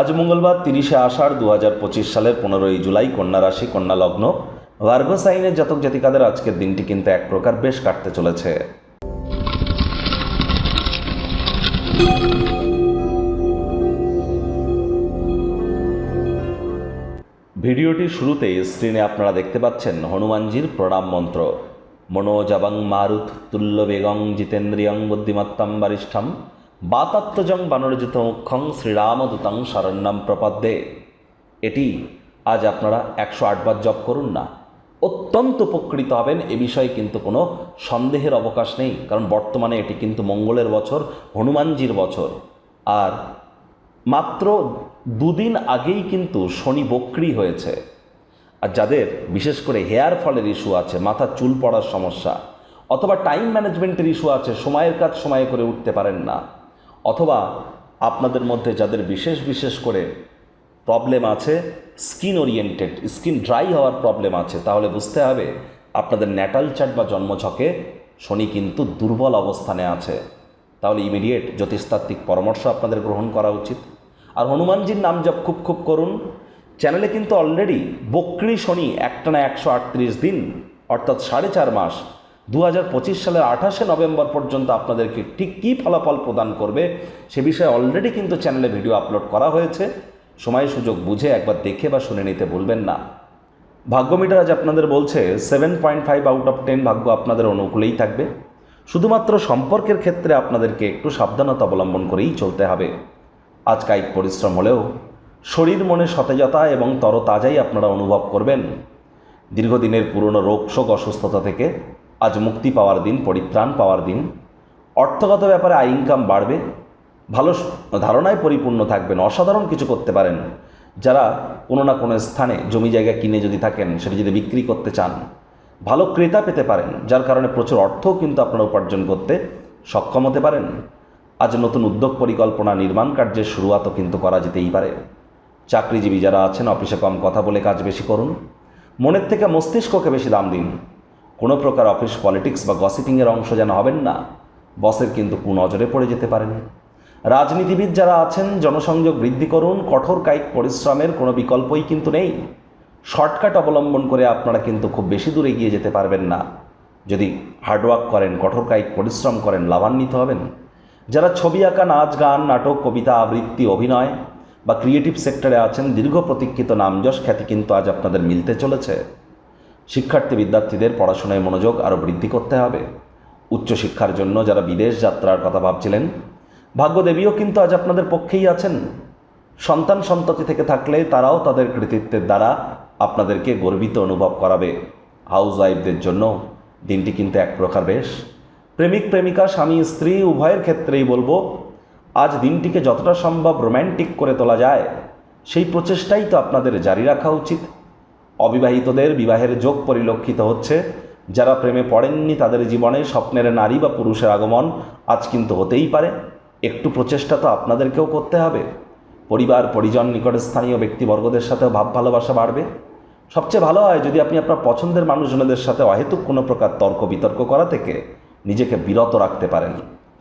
আজ মঙ্গলবার তিরিশে আষাঢ় দু হাজার পঁচিশ সালের পনেরোই জুলাই কন্যা রাশি, কন্যা লগ্ন। ভার্গো সাইনের জাতক জাতিকাদের আজকের দিনটি কিন্তু এক প্রকার বেশ কাটতে চলেছে। ভিডিওটির শুরুতেই স্ক্রিনে আপনারা দেখতে পাচ্ছেন হনুমানজির প্রণাম মন্ত্র। মনোজাবাং মারুত তুল্য বেগং জিতেন্দ্রিয়ং বুদ্ধিমত্তম বরিষ্ঠম। বাতাত্মজং বানরজিত মুখং শ্রীরামদূতং শরণ্যম প্রপদ্যে। এটি আজ আপনারা একশো আটবার জপ করুন না। অত্যন্ত উপকৃত হবেন এ বিষয়ে কিন্তু কোনো সন্দেহের অবকাশ নেই, কারণ বর্তমানে এটি কিন্তু মঙ্গলের বছর, হনুমানজির বছর। আর মাত্র দুদিন আগেই কিন্তু শনি বক্রি হয়েছে। আর যাদের বিশেষ করে হেয়ার ফলের ইস্যু আছে মাথার চুল পড়ার সমস্যা, অথবা টাইম ম্যানেজমেন্টের ইস্যু আছে, সময়ের কাজ সময়ে করে উঠতে পারেন না। অথবা আপনাদের মধ্যে যাদের বিশেষ বিশেষ করে প্রবলেম আছে স্কিন ওরিয়েন্টেড স্কিন ড্রাই হওয়ার প্রবলেম আছে, তাহলে বুঝতে হবে আপনাদের ন্যাটাল চার্ট বা জন্মছকে শনি কিন্তু দুর্বল অবস্থানে আছে। তাহলে ইমিডিয়েট জ্যোতিষতাত্ত্বিক পরামর্শ আপনাদের গ্রহণ করা উচিত। আর হনুমানজির নাম জপ খুব খুব করুন। চ্যানেলে কিন্তু অলরেডি বক্রি শনি একটানা একশো আটত্রিশ দিন, অর্থাৎ সাড়ে চার মাস দু হাজার পঁচিশ সালের আঠাশে নভেম্বর পর্যন্ত আপনাদেরকে ঠিক কী ফলাফল প্রদান করবে সে বিষয়ে অলরেডি কিন্তু চ্যানেলে ভিডিও আপলোড করা হয়েছে। সময় সুযোগ বুঝে একবার দেখে বা শুনে নিতে ভুলবেন না। ভাগ্য মিটার আজ আপনাদের বলছে seven point five out of ten ভাগ্য আপনাদের অনুকূলেই থাকবে। শুধুমাত্র সম্পর্কের ক্ষেত্রে আপনাদেরকে একটু সাবধানতা অবলম্বন করেই চলতে হবে। আজ কায়িক পরিশ্রম হলেও শরীর মনে সতেজতা এবং তরতাজাই আপনারা অনুভব করবেন। দীর্ঘদিনের পুরনো রোগ শোক অসুস্থতা থেকে আজ মুক্তি পাওয়ার দিন, পরিত্রাণ পাওয়ার দিন। অর্থগত ব্যাপারে আয় ইনকাম বাড়বে। ভালো ধারণায় পরিপূর্ণ থাকবেন। অসাধারণ কিছু করতে পারেন। যারা কোনো না কোনো স্থানে জমি জায়গা কিনে যদি থাকেন, সেটা যদি বিক্রি করতে চান, ভালো ক্রেতা পেতে পারেন, যার কারণে প্রচুর অর্থও কিন্তু আপনারা উপার্জন করতে সক্ষম হতে পারেন। আজ নতুন উদ্যোগ পরিকল্পনা, নির্মাণ কার্যের শুরুয়াতও কিন্তু করা যেতেই পারে। চাকরিজীবী যারা আছেন, অফিসে কম কথা বলে কাজ বেশি করুন। মনের থেকে মস্তিষ্ককে বেশি দাম দিন। কোনো প্রকার অফিস পলিটিক্স বা গসিপিংয়ের অংশ যেন হবেন না। বসের কিন্তু কুনজরে পড়ে যেতে পারেন। রাজনীতিবিদ যারা আছেন, জনসংযোগ বৃদ্ধি করুন, কঠোর কায়িক পরিশ্রমের কোনো বিকল্পই কিন্তু নেই। শর্টকাট অবলম্বন করে আপনারা কিন্তু খুব বেশি দূরে এগিয়ে যেতে পারবেন না। যদি হার্ডওয়ার্ক করেন, কঠোর কায়িক পরিশ্রম করেন, লাভান্বিত হবেন। যারা ছবি আঁকা নাচ গান, নাটক, কবিতা, আবৃত্তি, অভিনয় বা ক্রিয়েটিভ সেক্টরে আছেন, দীর্ঘ প্রতীক্ষিত নামযশ খ্যাতি কিন্তু আজ আপনাদের মিলতে চলেছে। শিক্ষার্থী বিদ্যার্থীদের পড়াশোনায় মনোযোগ আরও বৃদ্ধি করতে হবে। উচ্চশিক্ষার জন্য যারা বিদেশ যাত্রার কথা ভাবছিলেন, ভাগ্যদেবীও কিন্তু আজ আপনাদের পক্ষেই আছেন। সন্তান সন্ততি থেকে থাকলে তারাও তাদের কৃতিত্বের দ্বারা আপনাদেরকে গর্বিত অনুভব করাবে। হাউস ওয়াইফদের জন্য দিনটি কিন্তু এক প্রকার বেশ। প্রেমিক, প্রেমিকা, স্বামী, স্ত্রী, উভয়ের ক্ষেত্রেই বলব, আজ দিনটিকে যতটা সম্ভব রোম্যান্টিক করে তোলা যায়, সেই প্রচেষ্টাই তো আপনাদের জারি রাখা উচিত। অবিবাহিতদের বিবাহের যোগ পরিলক্ষিত হচ্ছে। যারা প্রেমে পড়েননি তাদের জীবনে স্বপ্নের নারী বা পুরুষের আগমন আজ কিন্তু হতেই পারে। একটু প্রচেষ্টা তো আপনাদেরকেও করতে হবে। পরিবার, পরিজন নিকটের স্থানীয় ব্যক্তিবর্গদের সাথেও ভাব ভালোবাসা বাড়বে। সবচেয়ে ভালো হয় যদি আপনি আপনার পছন্দের মানুষজনদের সাথে অহেতুক কোনো প্রকার তর্ক বিতর্ক করা থেকে নিজেকে বিরত রাখতে পারেন।